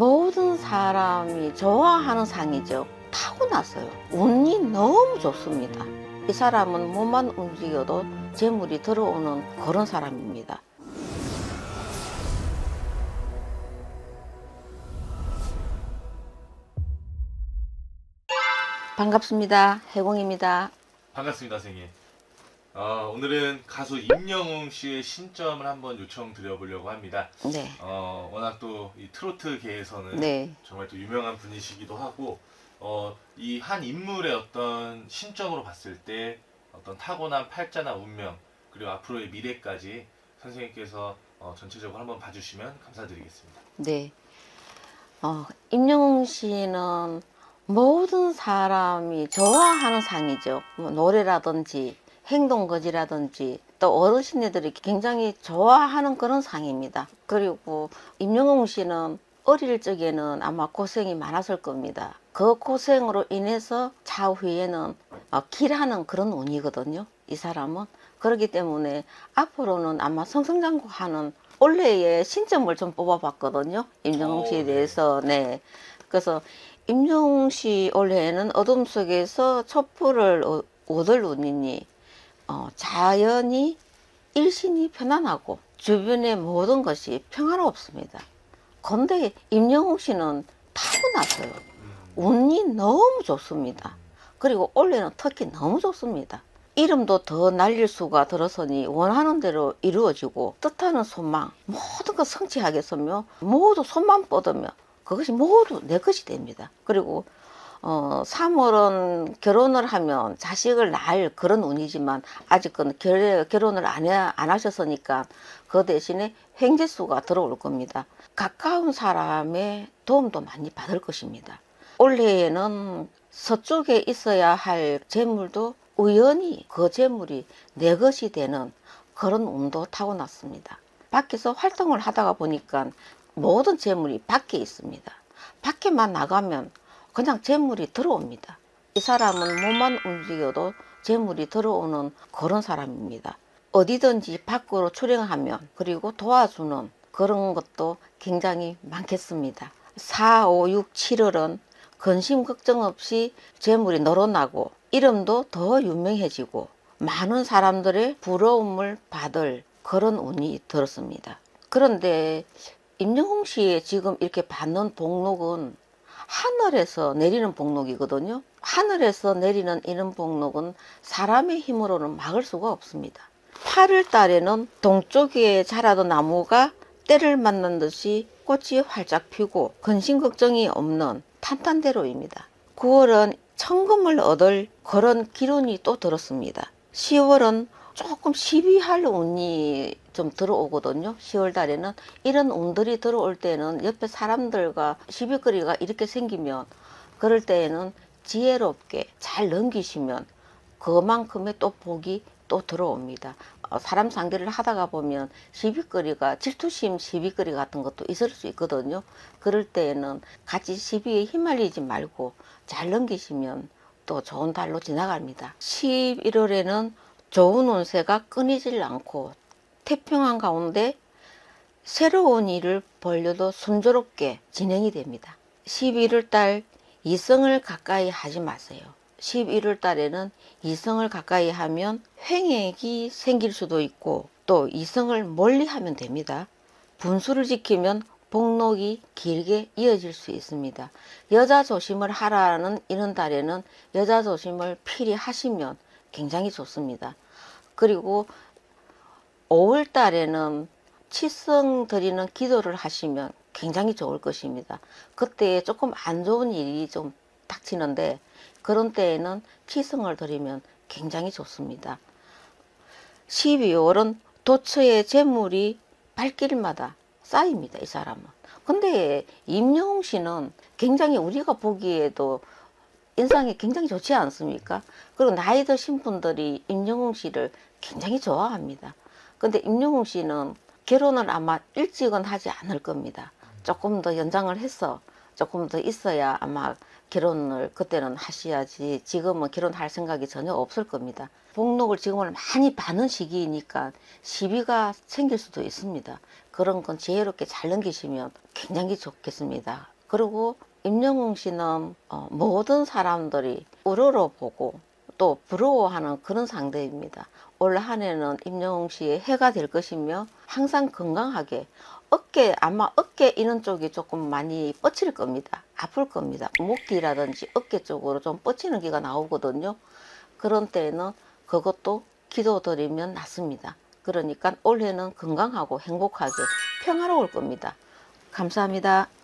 모든 사람이 좋아하는 상이죠. 타고났어요. 운이 너무 좋습니다. 이 사람은 몸만 움직여도 재물이 들어오는 그런 사람입니다. 반갑습니다. 해공입니다. 반갑습니다, 선생님. 어, 오늘은 가수 임영웅 씨의 신점을 한번 요청드려보려고 합니다. 네. 어, 워낙 또 이 트로트계에서는 네. 정말 또 유명한 분이시기도 하고, 어, 이 한 인물의 어떤 신점으로 봤을 때 어떤 타고난 팔자나 운명, 그리고 앞으로의 미래까지 선생님께서 어, 전체적으로 한번 봐주시면 감사드리겠습니다. 네. 어, 임영웅 씨는 모든 사람이 좋아하는 상이죠. 뭐 노래라든지 행동거지라든지 또 어르신들이 굉장히 좋아하는 그런 상입니다. 그리고 임영웅 씨는 어릴 적에는 아마 고생이 많았을 겁니다. 그 고생으로 인해서 차후에는 어, 길하는 그런 운이거든요. 이 사람은. 그렇기 때문에 앞으로는 아마 성성장구하는 올해의 신점을 좀 뽑아봤거든요. 임영웅 씨에 오, 네. 대해서. 네. 그래서 임영웅 씨 올해에는 어둠 속에서 촛불을 어- 얻을 운이니 어, 자연이 일신이 편안하고 주변의 모든 것이 평화롭습니다. 근데 임영웅 씨는 타고났어요. 음, 운이 너무 좋습니다. 그리고 올해는 특히 너무 좋습니다. 이름도 더 날릴 수가 들어서니 원하는 대로 이루어지고 뜻하는 소망 모든 것 성취하겠으며 모두 손만 뻗으며 그것이 모두 내 것이 됩니다. 그리고 어, 3월은 결혼을 하면 자식을 낳을 그런 운이지만 아직은 결, 결혼을 안, 해, 안 하셨으니까 그 대신에 횡재수가 들어올 겁니다. 가까운 사람의 도움도 많이 받을 것입니다. 올해에는 서쪽에 있어야 할 재물도 우연히 그 재물이 내 것이 되는 그런 운도 타고났습니다. 밖에서 활동을 하다가 보니까 모든 재물이 밖에 있습니다. 밖에만 나가면 그냥 재물이 들어옵니다. 이 사람은 몸만 움직여도 재물이 들어오는 그런 사람입니다. 어디든지 밖으로 출행하면 그리고 도와주는 그런 것도 굉장히 많겠습니다. 4, 5, 6, 7월은 근심 걱정 없이 재물이 늘어나고 이름도 더 유명해지고 많은 사람들의 부러움을 받을 그런 운이 들었습니다. 그런데 임영웅 씨 지금 이렇게 받는 복록은 하늘에서 내리는 복록이거든요. 하늘에서 내리는 이런 복록은 사람의 힘으로는 막을 수가 없습니다. 8월 달에는 동쪽에 자라던 나무가 때를 맞는 듯이 꽃이 활짝 피고 근심 걱정이 없는 탄탄대로입니다. 9월은 천금을 얻을 그런 기운이 또 들었습니다. 10월은 조금 시비할 운이 좀 들어오거든요. 10월 달에는 이런 운들이 들어올 때는 옆에 사람들과 시비거리가 이렇게 생기면 그럴 때에는 지혜롭게 잘 넘기시면 그만큼의 또 복이 또 들어옵니다. 어, 사람 상대를 하다가 보면 시비거리가 질투심 시비거리 같은 것도 있을 수 있거든요. 그럴 때에는 같이 시비에 휘말리지 말고 잘 넘기시면 또 좋은 달로 지나갑니다. 11월에는 좋은 운세가 끊이질 않고 태평한 가운데 새로운 일을 벌려도 순조롭게 진행이 됩니다. 11월 달 이성을 가까이 하지 마세요. 11월 달에는 이성을 가까이 하면 횡액이 생길 수도 있고 또 이성을 멀리 하면 됩니다. 분수를 지키면 복록이 길게 이어질 수 있습니다. 여자 조심을 하라는 이런 달에는 여자 조심을 필히 하시면 굉장히 좋습니다. 그리고 5월 달에는 치성 드리는 기도를 하시면 굉장히 좋을 것입니다. 그때 조금 안 좋은 일이 좀 닥치는데 그런 때에는 치성을 드리면 굉장히 좋습니다. 12월은 도처의 재물이 발길마다 쌓입니다. 이 사람은. 근데 임영웅 씨는 굉장히 우리가 보기에도 인상이 굉장히 좋지 않습니까? 그리고 나이 드신 분들이 임영웅 씨를 굉장히 좋아합니다. 근데 임영웅 씨는 결혼을 아마 일찍은 하지 않을 겁니다. 조금 더 연장을 해서 조금 더 있어야 아마 결혼을 그때는 하셔야지 지금은 결혼할 생각이 전혀 없을 겁니다. 복록을 지금은 많이 받는 시기이니까 시비가 생길 수도 있습니다. 그런 건 지혜롭게 잘 넘기시면 굉장히 좋겠습니다. 그리고 임영웅 씨는 어, 모든 사람들이 우러러 보고 또 부러워하는 그런 상대입니다. 올 한 해는 임영웅 씨의 해가 될 것이며 항상 건강하게 어깨 아마 어깨 이런 쪽이 조금 많이 뻗칠 겁니다. 아플 겁니다. 목뒤라든지 어깨 쪽으로 좀 뻗치는 기가 나오거든요. 그런 때에는 그것도 기도드리면 낫습니다. 그러니까 올해는 건강하고 행복하게 평화로울 겁니다. 감사합니다.